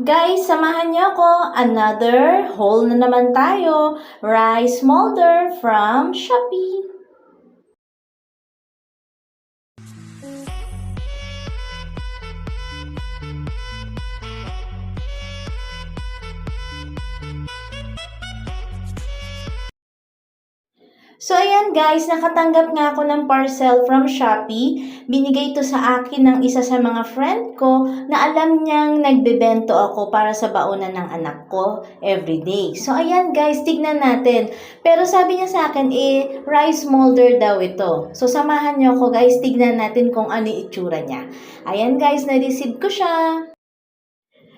Guys, samahan niyo ako. Another haul na naman tayo. Rice molder from Shopee. So ayan guys, nakatanggap nga ako ng parcel from Shopee. Binigay to sa akin ng isa sa mga friend ko na alam niyang nagbebento ako para sa baunan ng anak ko everyday. So ayan guys, tignan natin. Pero sabi niya sa akin, eh, rice molder daw ito. So samahan niyo ako guys, tignan natin kung ano itsura niya. Ayan guys, na-receive ko siya.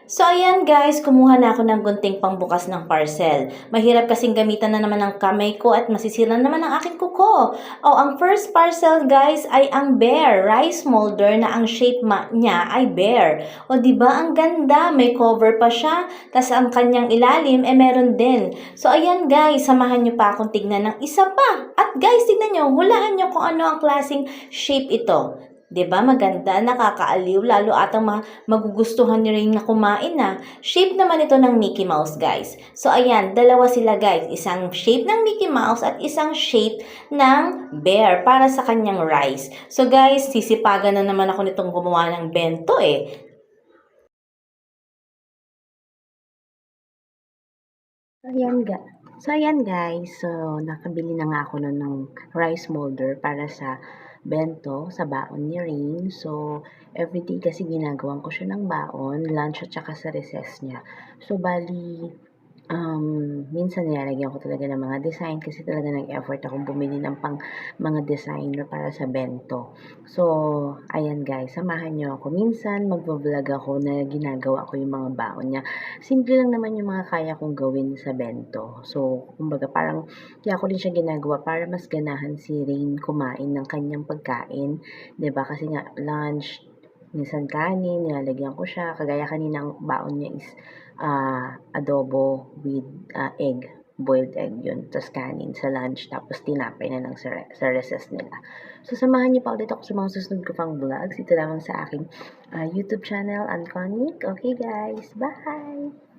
So ayan guys, kumuha na ako ng gunting pangbukas ng parcel. Mahirap kasing gamitan na naman ng kamay ko at masisira naman ang aking kuko. O ang first parcel guys ay ang bear rice molder na ang shape niya ay bear. O di ba ang ganda, may cover pa siya, tas ang kanyang ilalim eh meron din. So ayan guys, samahan niyo pa akong tignan ng isa pa. At guys, tignan niyo, hulaan niyo kung ano ang klaseng shape ito. Ba maganda, nakakaaliw, lalo atang ma- magugustuhan niyo rin na kumain na. Shape naman ito ng Mickey Mouse, guys. So, ayan, dalawa sila, guys. Isang shape ng Mickey Mouse at isang shape ng bear para sa kanyang rice. So, guys, sisipagan na naman ako nitong gumawa ng bento, eh. Ayan, ga so, ayan guys. So, nakabili na nga ako nun ng rice molder para sa bento, sa baon ni Rain. So, everyday kasi ginagawan ko siya ng baon, lunch at saka sa recess niya. So, bali, um, minsan nilalagyan ko talaga ng mga design kasi talaga nag-effort akong bumili ng pang mga designer para sa bento. So, ayan guys, samahan niyo ako. Minsan, magbablog ako na ginagawa ko yung mga baon niya. Simple lang naman yung mga kaya kong gawin sa bento. So, kumbaga parang kaya ko rin siya ginagawa para mas ganahan si Rain kumain ng kanyang pagkain. ba Kasi nga lunch, minsan kanin, nilalagyan ko siya. Kagaya kanina ang baon niya is ah, adobo with ah, egg, boiled egg yun. Tapos kanin sa lunch, tapos tinapay na lang sa, re- sa recess nila. So, samahan niyo pa ulit ako sa mga susunod ko pang vlogs. Ito lamang sa aking ah, YouTube channel, Unconic. Okay guys, bye!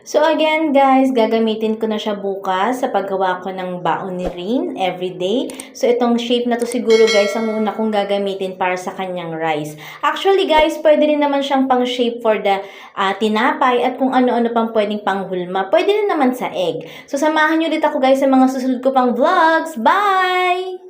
So again guys, gagamitin ko na siya bukas sa paggawa ko ng baon ni Rin everyday. So itong shape na to siguro guys ang una kong gagamitin para sa kanyang rice. Actually guys, pwede rin naman siyang pang shape for the ah, tinapay at kung ano-ano pang pwedeng panghulma. Pwede rin naman sa egg. So samahan nyo ulit ako guys sa mga susunod ko pang vlogs. Bye!